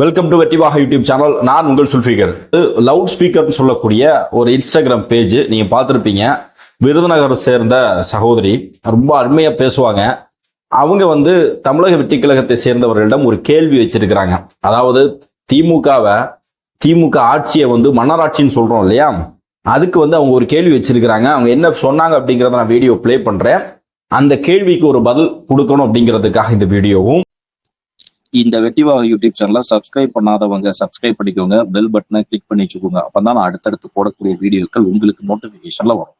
Welcome to Vettivaga YouTube channel நான் உங்கள் Zulfiqar loud ஸ்பீக்கர்னு சொல்லக்கூடிய ஒரு இன்ஸ்டாகிராம் பேஜ் நீங்கள் பார்த்துருப்பீங்க. விருதுநகரை சேர்ந்த சகோதரி. ரொம்ப அருமையாக பேசுவாங்க. அவங்க வந்து தமிழக வெற்றி கழகத்தை சேர்ந்தவர்களிடம் ஒரு கேள்வி வச்சிருக்கிறாங்க. அதாவது திமுகவை திமுக ஆட்சியை வந்து மன்னராட்சின்னு சொல்கிறோம் இல்லையா? அதுக்கு வந்து அவங்க ஒரு கேள்வி வச்சிருக்கிறாங்க. அவங்க என்ன சொன்னாங்க அப்படிங்கிறத நான் வீடியோ ப்ளே பண்ணுறேன் அந்த கேள்விக்கு ஒரு பதில் கொடுக்கணும் அப்படிங்கிறதுக்காக இந்த வீடியோவும் இந்த வெட்டிவாக யூடியூப் சேனலை சப்ஸ்கிரைப் பண்ணாதவங்க சப்ஸ்கிரைப் பண்ணிக்கோங்க. பெல் பட்டனை கிளிக் பண்ணி வச்சுக்கோங்க. அப்பதான் நான் அடுத்தடுத்து போடக்கூடிய வீடியோக்கள் உங்களுக்கு நோட்டிபிகேஷன்ல வரும்.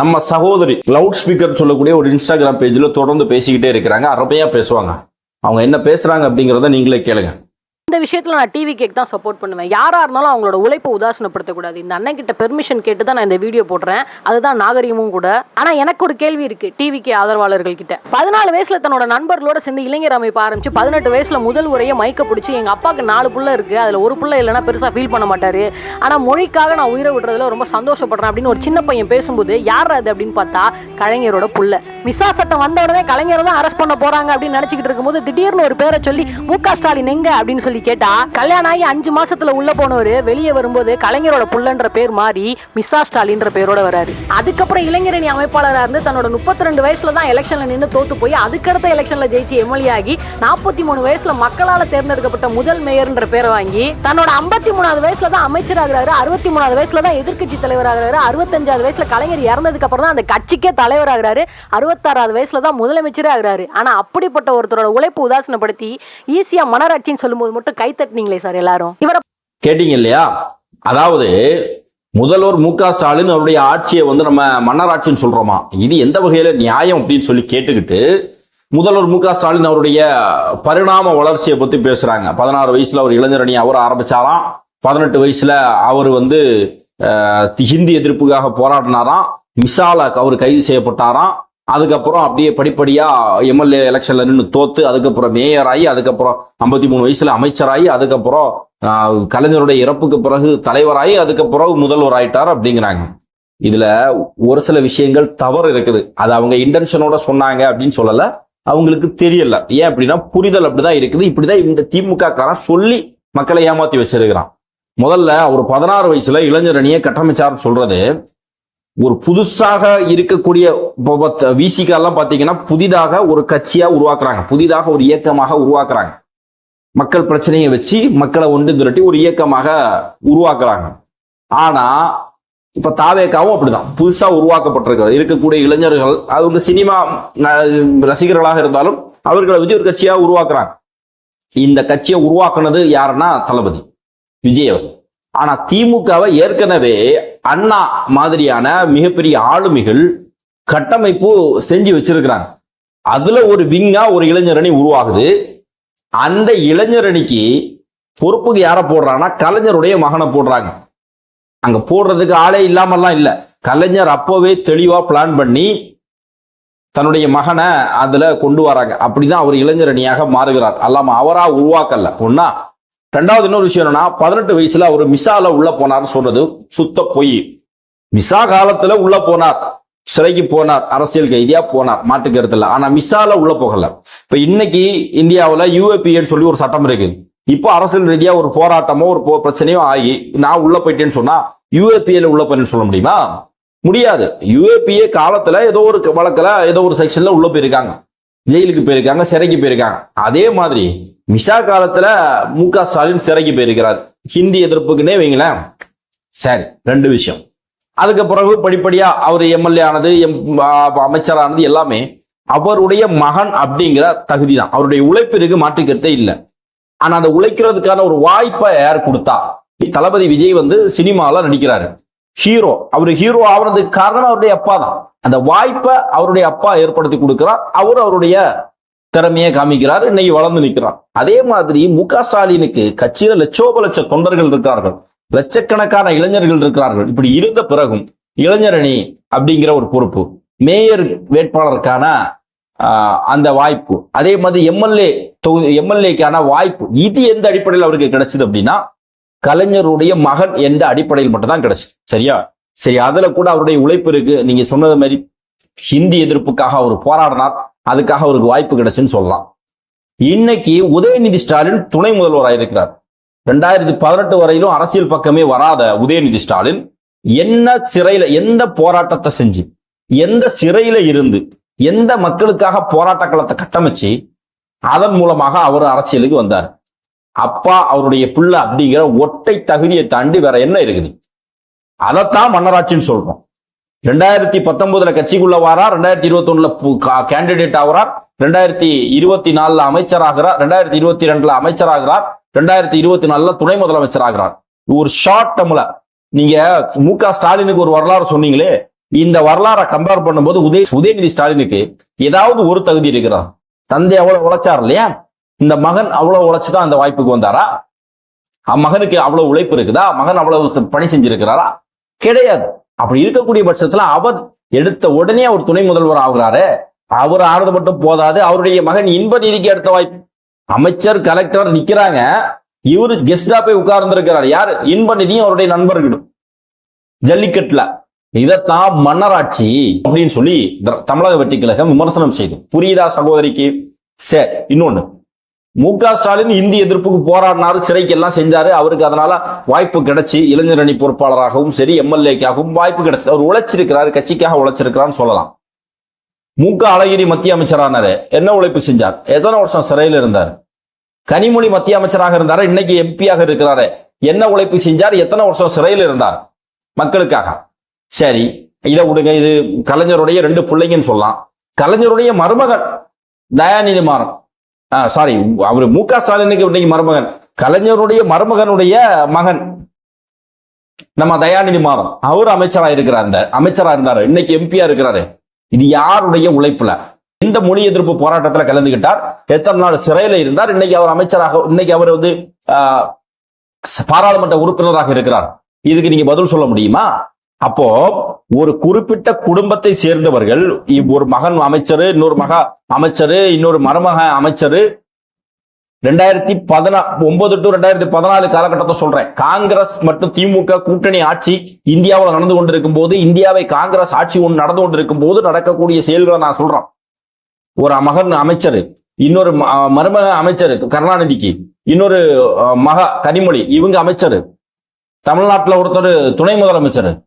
நம்ம சகோதரி லவுட் ஸ்பீக்கர் சொல்லக்கூடிய ஒரு இன்ஸ்டாகிராம் பேஜில் தொடர்ந்து பேசிக்கிட்டே இருக்கிறாங்க. அரபையாக பேசுவாங்க. அவங்க என்ன பேசுறாங்க அப்படிங்கிறத நீங்களே கேளுங்க. இந்த விஷயத்தில் நான் டிவி கேக் தான் சப்போர்ட் பண்ணுவேன். யாராக இருந்தாலும் அவங்களோட உழைப்பை உதாசனப்படுத்தக்கூடாது. இந்த அண்ணன் கிட்ட பெர்மிஷன் கேட்டு தான் நான் இந்த வீடியோ போடுறேன். அதுதான் நாகரிகமும் கூட. ஆனால் எனக்கு ஒரு கேள்வி இருக்குது டிவிக்கு ஆதரவாளர்கள் கிட்ட பதினாலு வயசில் தன்னோட நண்பர்களோட சேர்ந்து இளைஞர் அமைப்பு ஆரம்பிச்சு பதினெட்டு வயசில் முதல் உரையை மைக்க பிடிச்சி எங்கள் அப்பாவுக்கு நாலு புள்ள இருக்குது அதில் ஒரு புள்ள இல்லைன்னா பெருசாக ஃபீல் பண்ண மாட்டார். ஆனால் மொழிக்காக நான் உயிரை விடுறதுல ரொம்ப சந்தோஷப்படுறேன் அப்படின்னு ஒரு சின்ன பையன் பேசும்போது யார் அது அப்படின்னு பார்த்தா கலைஞரோட புள்ள. விசா சட்டம் வந்த உடனே கலைஞரை தான் அரெஸ்ட் பண்ண போறாங்க அப்படின்னு நினைச்சுக்கிட்டு இருக்கும்போது திடீர்னு ஒரு பேரை சொல்லி மு க ஸ்டாலின் எங்க அப்படின்னு சொல்லி கேட்டா கல்யாணம் ஆகி அஞ்சு மாசத்துல உள்ள போனவர் வெளியே வரும்போது கலைஞரோட புள்ளன்ற பேர் மாறி மிஸ்ஸா ஸ்டாலின்ற பேரோட வராரு. அதுக்கப்புறம் இளைஞரணி அமைப்பாளராக இருந்து தன்னோட முப்பத்தி ரெண்டு வயசுல தான் எலெக்ஷன்ல நின்று தோத்து போய் அதுக்கடுத்த எலெக்ஷன்ல ஜெயிச்சு எம்எல்ஏ ஆகி நாற்பத்தி மூணு வயசுல மக்களால் தேர்ந்தெடுக்கப்பட்ட முதல் மேயர்ன்ற பேரை வாங்கி தன்னோட ஐம்பத்தி மூணாவது வயசுல தான் அமைச்சராகிறாரு அறுபத்தி மூணாவது வயசுல தான் எதிர்க்கட்சி தலைவராகிறாரு அறுபத்தஞ்சாவது வயசுல கலைஞர் இறந்ததுக்கு அப்புறம் தான் அந்த கட்சிக்கே தலைவராகிறாரு அறுபத்தாறாவது வயசுல தான் முதலமைச்சரே ஆகிறாரு. ஆனா அப்படிப்பட்ட ஒருத்தரோட உழைப்பு உதாசனப்படுத்தி ஈஸியா மனராட்சின்னு சொல்லும்போது மட்டும் கை தட்டினீங்களே சார் எல்லாரும். இவரை கேட்டீங்க இல்லையா? அதாவது முதல்வர் மு க ஸ்டாலின் அவருடைய ஆட்சியை வந்து நம்ம மன்னராட்சின்னு சொல்றோமா? இது எந்த வகையில நியாயம் அப்படின்னு சொல்லி கேட்டுக்கிட்டு முதல்வர் மு க ஸ்டாலின் அவருடைய பரிணாம வளர்ச்சியை பத்தி பேசுறாங்க. பதினாறு வயசுல அவர் இளைஞரணி அவர் ஆரம்பிச்சாராம். பதினெட்டு வயசுல அவர் வந்து ஹிந்தி எதிர்ப்புக்காக போராடினாராம். மிசால அவர் கைது செய்யப்பட்டாராம். அதுக்கப்புறம் அப்படியே படிப்படியாக எம்எல்ஏ எலெக்ஷன்ல நின்று தோத்து அதுக்கப்புறம் மேயர் ஆகி அதுக்கப்புறம் ஐம்பத்தி மூணு வயசுல அமைச்சராகி அதுக்கப்புறம் கலைஞருடைய இறப்புக்கு பிறகு தலைவராகி அதுக்கப்புறம் முதல்வர் ஆயிட்டார் அப்படிங்கிறாங்க. இதுல ஒரு சில விஷயங்கள் தவறு இருக்குது. அது அவங்க இன்டென்ஷனோட சொன்னாங்க அப்படின்னு சொல்லல. அவங்களுக்கு தெரியல. ஏன் அப்படின்னா புரிதல் அப்படிதான் இருக்குது. இப்படிதான் இந்த திமுக காரன் சொல்லி மக்களை ஏமாத்தி வச்சிருக்கிறான். முதல்ல ஒரு பதினாறு வயசுல இளைஞர் அணியை கட்டமைச்சார் சொல்றது ஒரு புதுசாக இருக்கக்கூடிய விசிகா பார்த்தீங்கன்னா புதிதாக ஒரு கட்சியாக உருவாக்குறாங்க. புதிதாக ஒரு இயக்கமாக உருவாக்குறாங்க. மக்கள் பிரச்சனையை வச்சு மக்களை ஒன்று திரட்டி ஒரு இயக்கமாக உருவாக்குறாங்க. ஆனா இப்ப தாவேக்காவும் அப்படிதான். புதுசா உருவாக்கப்பட்டிருக்கிறது. இருக்கக்கூடிய இளைஞர்கள் அது வந்து சினிமா ந- ரசிகர்களாக இருந்தாலும் அவர்களை வச்சு ஒரு கட்சியாக உருவாக்குறாங்க. இந்த கட்சியை உருவாக்குனது யாருன்னா தளபதி. விஜய் அவர் ஆனா திமுகவை ஏற்கனவே அண்ணா மாதிரியான மிகப்பெரிய ஆளுமைகள் கட்டமைப்பு செஞ்சு வச்சிருக்கிறாங்க. அதுல ஒரு விங்கா ஒரு இளைஞரணி உருவாகுது. அந்த இளைஞரணிக்கு பொறுப்புக்கு யாரை போடுறாங்கன்னா கலைஞருடைய மகனை போடுறாங்க. அங்க போடுறதுக்கு ஆளே இல்லாமல்லாம் இல்ல. கலைஞர் அப்பவே தெளிவா பிளான் பண்ணி தன்னுடைய மகனை அதுல கொண்டு வராங்க. அப்படிதான் அவர் இளைஞரணியாக மாறுகிறார். அல்லாம அவரா உருவாக்கல. ஒன்னா ரெண்டாவது இன்னொரு விஷயம் என்னன்னா பதினெட்டு வயசுல அவர் மிசால உள்ள போனார்னு சொல்றது சுத்த பொய். மிசா காலத்துல உள்ள போனார் சிறைக்கு போனார் அரசியல் கைதியா போனார் மாட்டுக்கிறது இல்ல ஆனா மிசால உள்ள போகல. இப்ப இன்னைக்கு இந்தியாவில் யூஏபிஏன்னு சொல்லி ஒரு சட்டம் இருக்கு. இப்போ அரசியல் ரீதியா ஒரு போராட்டமோ ஒரு பிரச்சனையோ ஆகி நான் உள்ள போயிட்டேன்னு சொன்னா யூஏபிஏல உள்ள போயின்னு சொல்ல முடியுமா? முடியாது. யூஏபிஏ காலத்துல ஏதோ ஒரு வழக்குல ஏதோ ஒரு செக்ஷன்ல உள்ள போயிருக்காங்க. ஜெயிலுக்கு போயிருக்காங்க சிறைக்கு போயிருக்காங்க. அதே மாதிரி மிஷா காலத்துல மு க ஸ்டாலின் சிறைக்கு போயிருக்கிறார். ஹிந்தி எதிர்ப்புக்குன்னே வைங்களேன். சரி ரெண்டு விஷயம். அதுக்கு பிறகு படிப்படியா அவர் எம்எல்ஏ ஆனது எம் அமைச்சரானது எல்லாமே அவருடைய மகன் அப்படிங்கிற தகுதி தான் அவருடைய உழைப்பிற்கு மாற்றிக்கிறதே இல்லை. ஆனா அந்த உழைக்கிறதுக்கான ஒரு வாய்ப்பை யார் கொடுத்தா? தளபதி விஜய் வந்து சினிமால நடிக்கிறாரு. ஹீரோ. அவர் ஹீரோ ஆகுறதுக்கு காரணம் அவருடைய அப்பா தான் அந்த வாய்ப்பை அவருடைய அப்பா ஏற்படுத்தி கொடுக்கிறார். அவர் அவருடைய திறமையை காமிக்கிறார் இன்னைக்கு வளர்ந்து நிற்கிறார். அதே மாதிரி மு க ஸ்டாலினுக்கு கட்சியில லட்சோப லட்ச தொண்டர்கள் இருக்கிறார்கள். லட்சக்கணக்கான இளைஞர்கள் இருக்கிறார்கள். இப்படி இருந்த பிறகும் இளைஞரணி அப்படிங்கிற ஒரு பொறுப்பு மேயர் வேட்பாளருக்கான ஆஹ், அந்த வாய்ப்பு அதே மாதிரி எம்எல்ஏ தொகுதி எம்எல்ஏக்கான வாய்ப்பு இது எந்த அடிப்படையில் அவருக்கு கிடைச்சது அப்படின்னா கலைஞருடைய மகன் என்ற அடிப்படையில் மட்டும்தான் கிடைச்சது. சரியா? சரி அதுல கூட அவருடைய உழைப்பு இருக்கு. நீங்க சொன்னது மாதிரி ஹிந்தி எதிர்ப்புக்காக அவர் போராடினார். அதுக்காக அவருக்கு வாய்ப்பு கிடைச்சுன்னு சொல்லலாம். இன்னைக்கு உதயநிதி ஸ்டாலின் துணை முதல்வராக இருக்கிறார். ரெண்டாயிரத்தி பதினெட்டு வரையிலும் அரசியல் பக்கமே வராத உதயநிதி ஸ்டாலின் என்ன சிறையில எந்த போராட்டத்தை செஞ்சு எந்த சிறையில இருந்து எந்த மக்களுக்காக போராட்ட களத்தை கட்டமைச்சு அதன் மூலமாக அவர் அரசியலுக்கு வந்தார். அப்பா அவருடைய பிள்ளை அப்படிங்கிற ஒட்டை தகுதியை தாண்டி வேற என்ன இருக்குது? அதைத்தான் மன்னராட்சின்னு சொல்றோம். ரெண்டாயிரத்தி பத்தொன்பதுல கட்சிக்குள்ள வாரா ரெண்டாயிரத்தி இருபத்தி ஒண்ணுல கேண்டிடேட் ஆகிறார். ரெண்டாயிரத்தி இருபத்தி நாலுல அமைச்சராகிறார். ரெண்டாயிரத்தி இருபத்தி ரெண்டுல அமைச்சராகிறார். ரெண்டாயிரத்தி இருபத்தி நாலுல துணை முதலமைச்சர் ஆகிறார் ஒரு ஷார்ட் டம்ல நீங்க மு க ஸ்டாலினுக்கு ஒரு வரலாறு சொன்னீங்களே இந்த வரலாறை கம்பேர் பண்ணும்போது உதய உதயநிதி ஸ்டாலினுக்கு ஏதாவது ஒரு தகுதி இருக்கிறா தந்தை அவ்வளவு உழைச்சார் இல்லையா? இந்த மகன் அவ்வளவு உழைச்சுதான் அந்த வாய்ப்புக்கு வந்தாரா? மகனுக்கு அவ்வளவு உழைப்பு இருக்குதா? மகன் அவ்வளவு பணி செஞ்சிருக்கிறாரா? கிடையாது. அப்படி இருக்கக்கூடிய பட்சத்துல அவர் எடுத்த உடனே அவர் துணை முதல்வர் ஆகுறாரு. அவர் ஆறுது மட்டும் போதாது அவருடைய மகன் இன்ப நிதிக்கு அடுத்த வாய்ப்பு. அமைச்சர் கலெக்டர் நிக்கிறாங்க. இவரு கெஸ்டா போய் உட்கார்ந்துருக்கிறார். யார்? இன்ப நிதியும் அவருடைய நண்பர்களும் ஜல்லிக்கட்டுல. இதைத்தான் மன்னராட்சி அப்படின்னு சொல்லி த- தமிழக வெற்றி கழகம் விமர்சனம் செய்து. புரியுதா சகோதரிக்கு? சரி இன்னொன்னு. மு க ஸ்டாலின் இந்தி எதிர்ப்புக்கு போராடினாரு சிறைக்கு எல்லாம் செஞ்சாரு. அவருக்கு அதனால வாய்ப்பு கிடைச்சி இளைஞர் அணி பொறுப்பாளராகவும் சரி எம்எல்ஏக்காகவும் வாய்ப்பு கிடைச்சது அவர் உழைச்சிருக்கிறாரு கட்சிக்காக உழைச்சிருக்கிறான்னு சொல்லலாம். மு க அழகிரி மத்திய அமைச்சரானாரு. என்ன உழைப்பு செஞ்சார்? எத்தனை வருஷம் சிறையில் இருந்தார்? கனிமொழி மத்திய அமைச்சராக இருந்தாரு? இன்னைக்கு எம்பியாக இருக்கிறாரு. என்ன உழைப்பு செஞ்சார்? எத்தனை வருஷம் சிறையில் இருந்தார்? மக்களுக்காக. சரி இதை விடுங்க. இது கலைஞருடைய ரெண்டு பிள்ளைங்கன்னு சொல்லலாம். கலைஞருடைய மருமகன் தயாநிதி மாறன். சாரி அவர் மு க ஸ்டாலினுக்கு இன்னைக்கு மருமகன். கலைஞருடைய மருமகனுடைய மகன். நம்ம தயாநிதி மாறன். அவர் அமைச்சரா இருக்கிறார் அந்த அமைச்சரா இருந்தாரு. இன்னைக்கு எம்பியா இருக்கிறாரு. இது யாருடைய உழைப்புல? இந்த மொழி எதிர்ப்பு போராட்டத்துல கலந்துகிட்டார். எத்தனை நாள் சிறையில இருந்தார். இன்னைக்கு அவர் அமைச்சராக இன்னைக்கு அவர் வந்து பாராளுமன்ற உறுப்பினராக இருக்கிறார். இதுக்கு நீங்க பதில் சொல்ல முடியுமா? அப்போ ஒரு குறிப்பிட்ட குடும்பத்தை சேர்ந்தவர்கள் இவ் ஒரு மகன் அமைச்சரு இன்னொரு மக அமைச்சரு இன்னொரு மருமக அமைச்சரு ரெண்டாயிரத்தி பதினா ஒன்பது டு ரெண்டாயிரத்தி பதினாலு காலகட்டத்தை சொல்றேன். காங்கிரஸ் மற்றும் திமுக கூட்டணி ஆட்சி இந்தியாவில் நடந்து கொண்டிருக்கும் போது இந்தியாவை காங்கிரஸ் ஆட்சி ஒன்று நடந்து கொண்டிருக்கும் போது நடக்கக்கூடிய செயல்களை நான் சொல்றேன். ஒரு மகன் அமைச்சர் இன்னொரு ம- மருமக அமைச்சர் கருணாநிதிக்கு இன்னொரு மக கனிமொழி இவங்க அமைச்சர். தமிழ்நாட்டில் ஒருத்தர் துணை முதலமைச்சர்.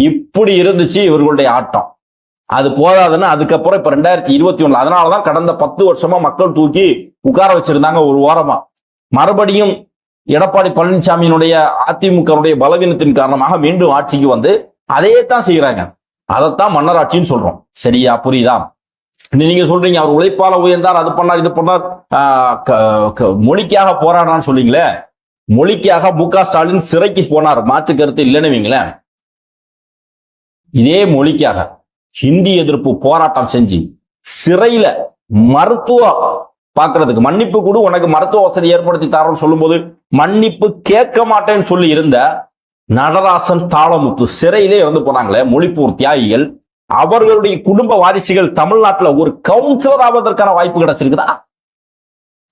இப்படி இருந்துச்சு இவர்களுடைய ஆட்டம். அது போதாதுன்னு அதுக்கப்புறம் இப்ப ரெண்டாயிரத்தி இருபத்தி ஒண்ணுல அதனாலதான் கடந்த பத்து வருஷமா மக்கள் தூக்கி உட்கார வச்சிருந்தாங்க ஒரு ஓரமா. மறுபடியும் எடப்பாடி பழனிசாமியினுடைய அதிமுகவுடைய பலவீனத்தின் காரணமாக மீண்டும் ஆட்சிக்கு வந்து அதையே தான் செய்யறாங்க அதைத்தான் மன்னராட்சின்னு சொல்றோம். சரியா? புரியுதா? நீங்க சொல்றீங்க அவர் உழைப்பால உயர்ந்தார் அது பண்ணார் இது பண்ணார். க- க- மொழிக்காக போராடான்னு சொல்றீங்களே? மொழிக்காக மு க ஸ்டாலின் சிறைக்கு போனார். மாற்று கருத்து இல்லைன்னு வைங்களேன். இதே மொழிக்காக ஹிந்தி எதிர்ப்பு போராட்டம் செஞ்சு சிறையில மருத்துவ பாக்குறதுக்கு மன்னிப்பு கூட உனக்கு மருத்துவ வசதி ஏற்படுத்தி தரோம்னு சொல்லும்போது மன்னிப்பு கேட்க மாட்டேன்னு சொல்லி இருந்த நடராசன் தாளமுத்து சிறையிலே இறந்து போனாங்களே மொழிப்பூர் தியாகிகள். அவர்களுடைய குடும்ப வாரிசுகள் தமிழ்நாட்டுல ஒரு கவுன்சிலர் ஆவதற்கான வாய்ப்பு கிடைச்சிருக்குதா?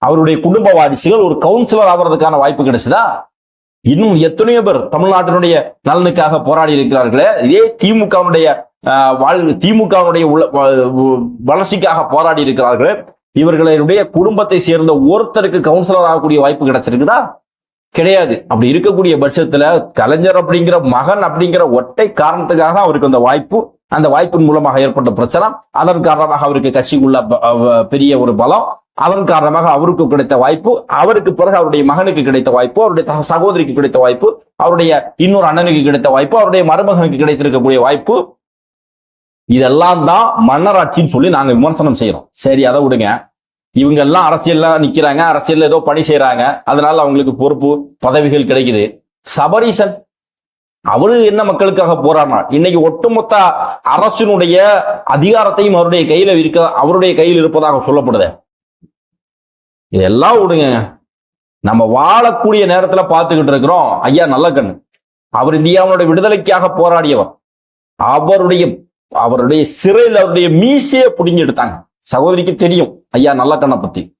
அவருடைய குடும்ப வாரிசுகள் ஒரு கவுன்சிலர் ஆவதற்கான வாய்ப்பு கிடைச்சதா? இன்னும் எத்தனையோ பேர் தமிழ்நாட்டினுடைய நலனுக்காக போராடி இருக்கிறார்களே. இதே திமுகவுடைய வாழ் திமுகவுடைய உள்ள- வ- வளர்ச்சிக்காக போராடி இருக்கிறார்கள். இவர்களுடைய குடும்பத்தை சேர்ந்த ஒருத்தருக்கு கவுன்சிலர் ஆகக்கூடிய வாய்ப்பு கிடைச்சிருக்குதா? கிடையாது. அப்படி இருக்கக்கூடிய பட்சத்துல கலைஞர் அப்படிங்கிற மகன் அப்படிங்கிற ஒற்றை காரணத்துக்காக அவருக்கு அந்த வாய்ப்பு அந்த வாய்ப்பின் மூலமாக ஏற்பட்ட பிரச்சனை. அதன் காரணமாக அவருக்கு கட்சிக்குள்ள ப- பெரிய ஒரு பலம். அதன் காரணமாக அவருக்கு கிடைத்த வாய்ப்பு அவருக்கு பிறகு அவருடைய மகனுக்கு கிடைத்த வாய்ப்பு அவருடைய சகோதரிக்கு கிடைத்த வாய்ப்பு அவருடைய இன்னொரு அண்ணனுக்கு கிடைத்த வாய்ப்பு அவருடைய மருமகனுக்கு கிடைத்திருக்கக்கூடிய வாய்ப்பு. இதெல்லாம் தான் மன்னராட்சின்னு சொல்லி நாங்க விமர்சனம் செய்யறோம் சரி அதை விடுங்க. இவங்க எல்லாம் அரசியல்ல நிக்கிறாங்க அரசியல்ல ஏதோ பணி செய்யறாங்க அதனால அவங்களுக்கு பொறுப்பு பதவிகள் கிடைக்குது. சபரீசன் அவரு என்ன மக்களுக்காக போராடினார்? இன்னைக்கு ஒட்டுமொத்த அரசினுடைய அதிகாரத்தையும் அவருடைய கையில இருக்க அவருடைய கையில் இருப்பதாக சொல்லப்படுது. இதெல்லாம் விடுங்க. நம்ம வாழக்கூடிய நேரத்துல பார்த்துக்கிட்டு இருக்கிறோம். ஐயா நல்ல கண்ணு அவர் இந்தியாவுடைய விடுதலைக்காக போராடியவர். அவருடைய அவருடைய சிறையில் அவருடைய மீசையை பிடுங்கி எடுத்தாங்க. சகோதரிக்கு தெரியும். ஐயா நல்ல கண்ணை பத்தி.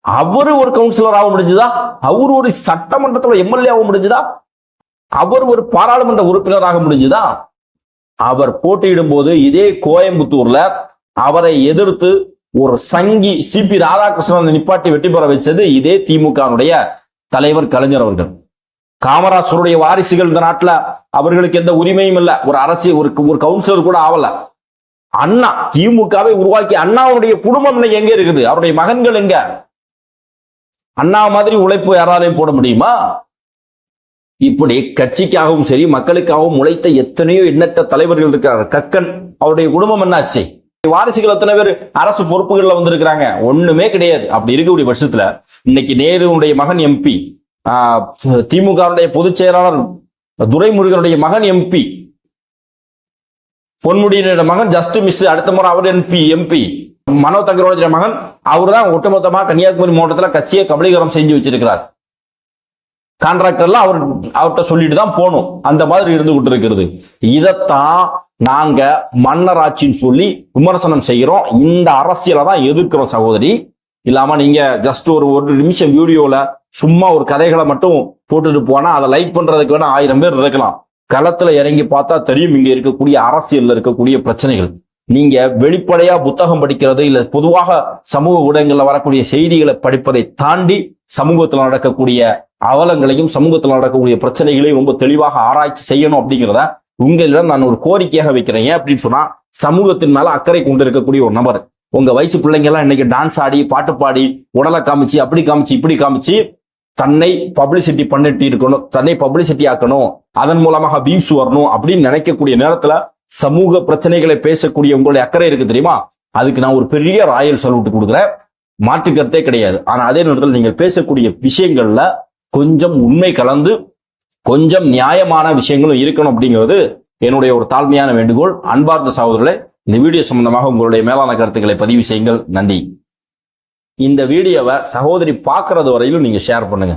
அவரு ஒரு கவுன்சிலர் ஆக முடிஞ்சுதா? அவர் ஒரு சட்டமன்றத்துல எம்எல்ஏ ஆக முடிஞ்சுதா? அவர் ஒரு பாராளுமன்ற உறுப்பினர் ஆக முடிஞ்சுதா? அவர் போட்டியிடும் போது இதே கோயம்புத்தூர்ல அவரை எதிர்த்து ஒரு சங்கி சிபி ராதாகிருஷ்ணன் நிப்பாட்டி வெற்றி பெற வச்சது இதே திமுகவுடைய தலைவர் கலைஞர் அவர்கள். காமராசருடைய வாரிசுகள் இந்த நாட்டுல அவர்களுக்கு எந்த உரிமையும் இல்லை. ஒரு அரசியல் ஒரு ஒரு கவுன்சிலர் கூட ஆகல அண்ணா திமுகவை உருவாக்கி அண்ணாவுடைய குடும்பம் எங்க இருக்குது? அவருடைய மகன்கள் எங்க? அண்ணா மாதிரி உழைப்பு யாராலையும் போட முடியுமா? இப்படி கட்சிக்காகவும் சரி மக்களுக்காகவும் உழைத்த எத்தனையோ எண்ணற்ற தலைவர்கள் இருக்கிறார் கக்கன் அவருடைய குடும்பம் என்னாச்சு? வாரிசுகள் எத்தனை பேர் அரசு பொறுப்புகள்ல வந்திருக்கிறாங்க? ஒண்ணுமே கிடையாது. அப்படி இருக்கக்கூடிய பட்சத்துல இன்னைக்கு நேருடைய மகன் எம்பி திமுகவுடைய பொதுச் செயலாளர் துரைமுருகனுடைய மகன் எம்பி பொன்முடியினுடைய மகன் ஜஸ்ட் மிஸ் அடுத்த முறை அவர் எம்பி எம்பி மனோ தங்கரோடைய மகன் அவர் தான் ஒட்டுமொத்தமாக கன்னியாகுமரி மாவட்டத்துல கட்சியை கபலீகரம் செஞ்சு வச்சிருக்கிறார். கான்ட்ராக்டர்லாம் அவர் அவர்கிட்ட சொல்லிட்டு தான் போகணும். அந்த மாதிரி இருந்து கொண்டு இருக்கிறது. இதைத்தான் நாங்க மன்னர் ஆட்சின்னு சொல்லி விமர்சனம் செய்கிறோம். இந்த அரசியலை தான் எதிர்க்கிறோம் சகோதரி. இல்லாம நீங்க ஜஸ்ட் ஒரு ஒரு நிமிஷம் வீடியோல சும்மா ஒரு கதைகளை மட்டும் போட்டுட்டு போனா அதை லைக் பண்றதுக்கு வேணா ஆயிரம் பேர் இருக்கலாம். களத்துல இறங்கி பார்த்தா தெரியும் இங்க இருக்கக்கூடிய அரசியல்ல இருக்கக்கூடிய பிரச்சனைகள். நீங்க வெளிப்படையா புத்தகம் படிக்கிறது இல்ல பொதுவாக சமூக ஊடகங்கள்ல வரக்கூடிய செய்திகளை படிப்பதை தாண்டி சமூகத்துல நடக்கக்கூடிய அவலங்களையும் சமூகத்துல நடக்கக்கூடிய பிரச்சனைகளையும் ரொம்ப தெளிவாக ஆராய்ச்சி செய்யணும் அப்படிங்கிறத உங்களிடம் நான் ஒரு கோரிக்கையாக வைக்கிறேன். ஏன் அப்படின்னு சொன்னா சமூகத்தின் மேல அக்கறை கொண்டு இருக்கக்கூடிய ஒரு நபர். உங்க வயசு பிள்ளைங்க எல்லாம் இன்னைக்கு டான்ஸ் ஆடி பாட்டு பாடி உடலை காமிச்சு அப்படி காமிச்சு இப்படி காமிச்சு தன்னை பப்ளிசிட்டி பண்ணிட்டு இருக்கணும் தன்னை பப்ளிசிட்டி ஆக்கணும் அதன் மூலமாக வியூஸ் வரணும் அப்படின்னு நினைக்கக்கூடிய நேரத்துல சமூக பிரச்சனைகளை பேசக்கூடிய உங்களுடைய அக்கறை இருக்கு தெரியுமா? அதுக்கு நான் ஒரு பெரிய ராயல் சல்யூட் கொடுக்குறேன். மாற்று கருத்தே கிடையாது. ஆனா அதே நேரத்தில் நீங்கள் பேசக்கூடிய விஷயங்கள்ல கொஞ்சம் உண்மை கலந்து கொஞ்சம் நியாயமான விஷயங்களும் இருக்கணும் அப்படிங்கிறது என்னுடைய ஒரு தாழ்மையான வேண்டுகோள். அன்பார்ந்த சகோதரர்களே இந்த வீடியோ சம்பந்தமாக உங்களுடைய மேலான கருத்துக்களை பதிவு செய்யுங்கள். நன்றி. இந்த வீடியோவை சகோதரி பார்க்கறது வரையிலும் நீங்க ஷேர் பண்ணுங்க.